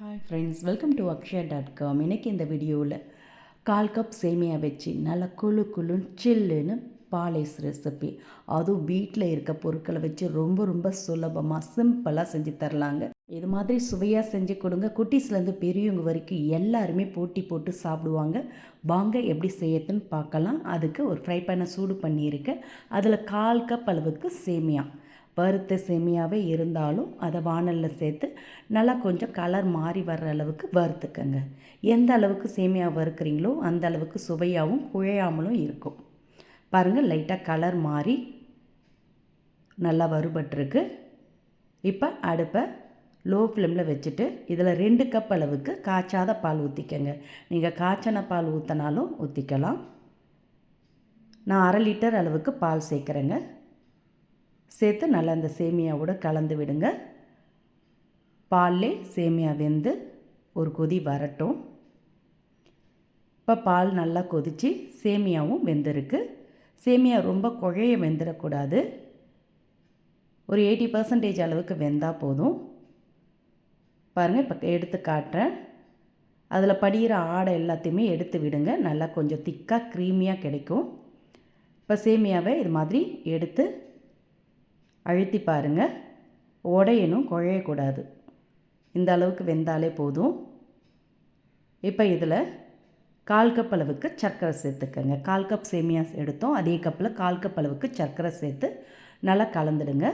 Hi friends welcome to Akshaya dot com இன்றைக்கி இந்த வீடியோவில் கால் கப் சேமியா வச்சு நல்லா குழு குழுன்னு சில்லுன்னு பாலைஸ் ரெசிபி அதுவும் வீட்டில் இருக்க பொருட்களை வச்சு ரொம்ப ரொம்ப சுலபமாக சிம்பிளாக செஞ்சு தரலாங்க. இது மாதிரி சுவையாக செஞ்சு கொடுங்க. குட்டீஸ்லேருந்து பெரியவங்க வரைக்கும் எல்லாருமே போட்டி போட்டு சாப்பிடுவாங்க. வாங்க எப்படி செய்யறதுன்னு பார்க்கலாம். அதுக்கு ஒரு ஃப்ரை பேனை சூடு பண்ணியிருக்கேன் அதில் கால் கப் அளவுக்கு சேமியா. வறுத்த சேமியாவே இருந்தாலும் அதை வானலில் சேர்த்து நல்லா கொஞ்சம் கலர் மாறி வர்ற அளவுக்கு வறுத்துக்கங்க. எந்த அளவுக்கு சேமியா வறுக்கிறீங்களோ அந்த அளவுக்கு சுவையாகவும் குழையாமலும் இருக்கும். பாருங்கள் லைட்டாக கலர் மாறி நல்லா வறுபட்டுருக்கு. இப்போ அடுப்பை லோ ஃப்ளேமில் வச்சுட்டு இதில் ரெண்டு கப் அளவுக்கு காய்ச்சாத பால் ஊற்றிக்கங்க நீங்கள் காய்ச்சன பால் ஊற்றினாலும் ஊற்றிக்கலாம் நான் அரை லிட்டர் அளவுக்கு பால் சேர்க்குறேங்க. சேர்த்து நல்லா அந்த சேமியாவோட கலந்து விடுங்க. பால்லே சேமியா வெந்து ஒரு கொதி வரட்டும். இப்போ பால் நல்லா கொதித்து சேமியாவும் வெந்திருக்கு. சேமியா ரொம்ப குழைய வெந்துடக்கூடாது ஒரு எயிட்டி பர்சன்டேஜ் அளவுக்கு வெந்தால் போதும். பாருங்கள் இப்போ எடுத்து காட்டுறேன். அதில் படிகிற ஆடை எல்லாத்தையுமே எடுத்து விடுங்க. நல்லா கொஞ்சம் திக்காக க்ரீமியாக கிடைக்கும். இப்போ சேமியாவை இது மாதிரி எடுத்து அழுத்தி பாருங்கள் உடையணும் குழையக்கூடாது. இந்த அளவுக்கு வெந்தாலே போதும். இப்போ இதில் கால் கப் அளவுக்கு சர்க்கரை சேர்த்துக்கங்க. கால் கப் சேமியா எடுத்தோம். அதே கப்பில் கால் கப் அளவுக்கு சர்க்கரை சேர்த்து நல்லா கலந்துடுங்க.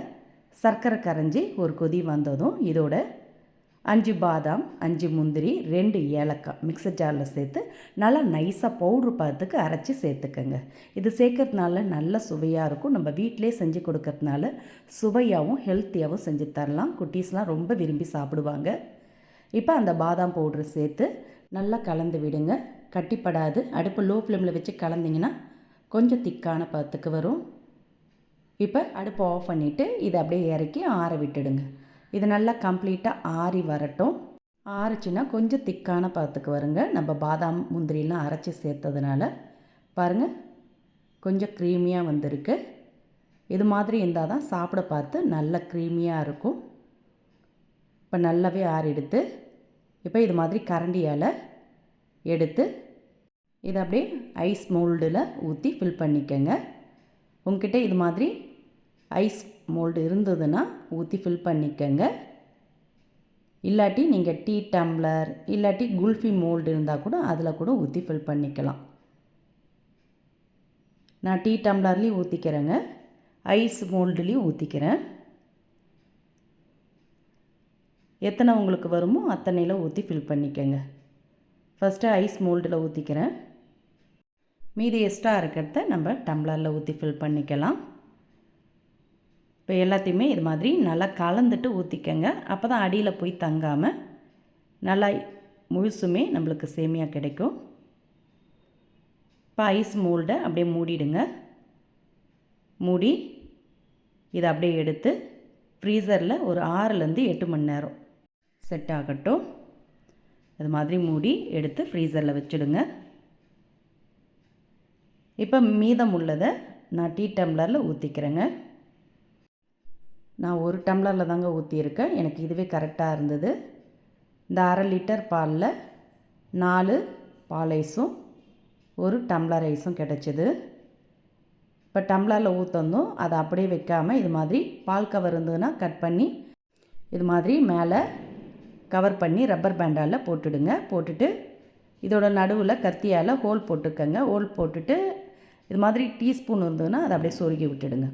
சர்க்கரை கரைஞ்சி ஒரு கொதி வந்ததும் இதோட அஞ்சு பாதாம் அஞ்சு முந்திரி ரெண்டு ஏலக்காய் மிக்சர் ஜாரில் சேர்த்து நல்லா நைஸாக பவுட்ரு பார்த்துக்கு அரைச்சி சேர்த்துக்கோங்க. இது சேர்க்கறதுனால நல்ல சுவையாக இருக்கும். நம்ம வீட்டிலே செஞ்சு கொடுக்கறதுனால சுவையாகவும் ஹெல்த்தியாகவும் செஞ்சு தரலாம். குட்டீஸ்லாம் ரொம்ப விரும்பி சாப்பிடுவாங்க. இப்போ அந்த பாதாம் பவுட்ரு சேர்த்து நல்லா கலந்து விடுங்க. கட்டிப்படாது. அடுப்பு லோ ஃப்ளேமில் வச்சு கலந்திங்கன்னா கொஞ்சம் திக்கான பத்துக்கு வரும். இப்போ அடுப்பை ஆஃப் பண்ணிவிட்டு இதை அப்படியே இறக்கி ஆற விட்டுடுங்க. இது நல்லா கம்ப்ளீட்டாக ஆறி வரட்டும். ஆறுச்சுன்னா கொஞ்சம் திக்கான பதத்துக்கு வருங்க. நம்ம பாதாம் முந்திரிலாம் அரைச்சி சேர்த்ததுனால பாருங்கள் கொஞ்சம் க்ரீமியாக வந்திருக்கு. இது மாதிரி இருந்தால் தான் சாப்பிட பார்த்து நல்ல க்ரீமியாக இருக்கும். இப்போ நல்லாவே ஆறிடுத்து. இப்போ இது மாதிரி கரண்டியால் எடுத்து இதை அப்படியே ஐஸ் மோல்டில் ஊற்றி ஃபில் பண்ணிக்கோங்க. உங்ககிட்ட இது மாதிரி ஐஸ் மோல்டு இருந்ததுன்னா ஊற்றி ஃபில் பண்ணிக்கோங்க. இல்லாட்டி நீங்கள் டீ டம்ளர் இல்லாட்டி குல்ஃபி மோல்டு இருந்தால் கூட அதில் கூட ஊற்றி ஃபில் பண்ணிக்கலாம். நான் டீ டம்ளர்லேயும் ஊற்றிக்கிறேங்க ஐஸ் மோல்டுலேயும் ஊற்றிக்கிறேன் எத்தனை உங்களுக்கு வருமோ அத்தனையில் ஊற்றி ஃபில் பண்ணிக்கோங்க. ஃபஸ்ட்டு ஐஸ் மோல்டில் ஊற்றிக்கிறேன் மீதி எக்ஸ்ட்ரா இருக்கிறத நம்ம டம்ளரில் ஊற்றி ஃபில் பண்ணிக்கலாம். இப்போ எல்லாத்தையுமே இது மாதிரி நல்லா கலந்துட்டு ஊற்றிக்கங்க அப்போ தான் அடியில் போய் தங்காமல் நல்லா முழுசுமே நம்மளுக்கு சேமியா கிடைக்கும். இப்போ ஐஸ் மோல்டை அப்படியே மூடிடுங்க. மூடி இதை அப்படியே எடுத்து ஃப்ரீசரில் ஒரு ஆறுலேருந்து எட்டு மணி நேரம் செட் ஆகட்டும். இது மாதிரி மூடி எடுத்து ஃப்ரீசரில் வச்சுடுங்க. இப்போ மீதம் உள்ளதை நான் டீ டம்ளரில் ஊற்றிக்கிறேங்க நான் ஒரு டம்ளரில் தாங்க ஊற்றியிருக்கேன் எனக்கு இதுவே கரெக்டாக இருந்தது. இந்த அரை லிட்டர் பாலில் நாலு பால் ஐஸும் ஒரு டம்ளர் ஐஸும் கிடச்சிது. இப்போ டம்ளரில் ஊற்றணும் அதை அப்படியே வைக்காமல் இது மாதிரி பால் கவர் இருந்ததுன்னா கட் பண்ணி இது மாதிரி மேலே கவர் பண்ணி ரப்பர் பேண்டால் போட்டுடுங்க. போட்டுட்டு இதோட நடுவில் கத்தியால் ஹோல் போட்டுக்கங்க. ஹோல் போட்டுட்டு இது மாதிரி டீஸ்பூன் இருந்ததுன்னா அதை அப்படியே சொருகி விட்டுடுங்க.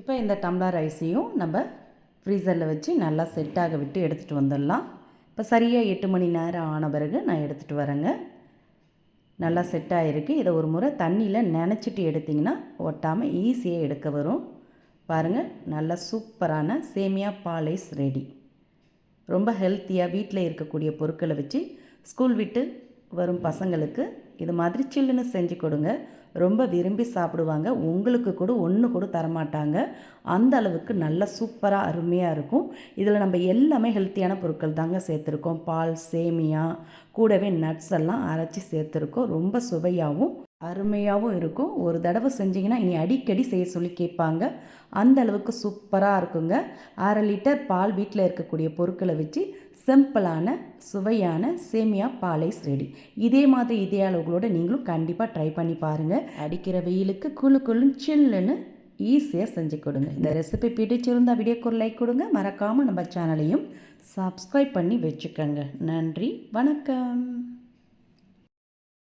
இப்போ இந்த டம்ளர் ஐஸையும் நம்ம ஃப்ரீசரில் வச்சு நல்லா செட்டாக விட்டு எடுத்துகிட்டு வந்துடலாம். இப்போ சரியாக எட்டு மணி நேரம் ஆன பிறகு நான் எடுத்துகிட்டு வரேங்க. நல்லா செட் ஆகிருக்கு இதை ஒரு முறை தண்ணியில் நினச்சிட்டு எடுத்திங்கன்னா ஒட்டாமல் ஈஸியாக எடுக்க வரும். பாருங்கள் நல்லா சூப்பரான சேமியா பாலைஸ் ரெடி ரொம்ப ஹெல்த்தியாக வீட்டில் இருக்கக்கூடிய பொருட்களை வச்சு ஸ்கூல் விட்டு வரும் பசங்களுக்கு இது மாதிரி சில்லுன்னு செஞ்சு கொடுங்க. ரொம்ப விரும்பி சாப்பிடுவாங்க. உங்களுக்கு கூட ஒன்று கூட தரமாட்டாங்க. அந்த அளவுக்கு நல்ல சூப்பராக அருமையாக இருக்கும். இதில் நம்ம எல்லாமே ஹெல்த்தியான பொருட்கள் தாங்க சேர்த்துருக்கோம். பால் சேமியா கூடவே நட்ஸ் எல்லாம் அரைச்சி சேர்த்துருக்கோம். ரொம்ப சுவையாகவும் அருமையாகவும் இருக்கும். ஒரு தடவை செஞ்சிங்கன்னா இனி அடிக்கடி செய்ய சொல்லி கேட்பாங்க. அந்த அளவுக்கு சூப்பராக இருக்குங்க. அரை லிட்டர் பால் வீட்டில் இருக்கக்கூடிய பொருட்களை வச்சு சிம்பிளான சுவையான சேமியா பாலைஸ் ரெடி இதே மாதிரி இதே அளவுகளோட நீங்களும் கண்டிப்பாக ட்ரை பண்ணி பாருங்கள் அடிக்கிற வெயிலுக்கு குளு குளுன்னு சில்லுன்னு ஈஸியாக செஞ்சு கொடுங்க. இந்த ரெசிபி பிடிச்சிருந்தால் வீடியோக்கு ஒரு லைக் கொடுங்க. மறக்காமல் நம்ம சேனலையும் சப்ஸ்கிரைப் பண்ணி வச்சுக்கோங்க. நன்றி வணக்கம்.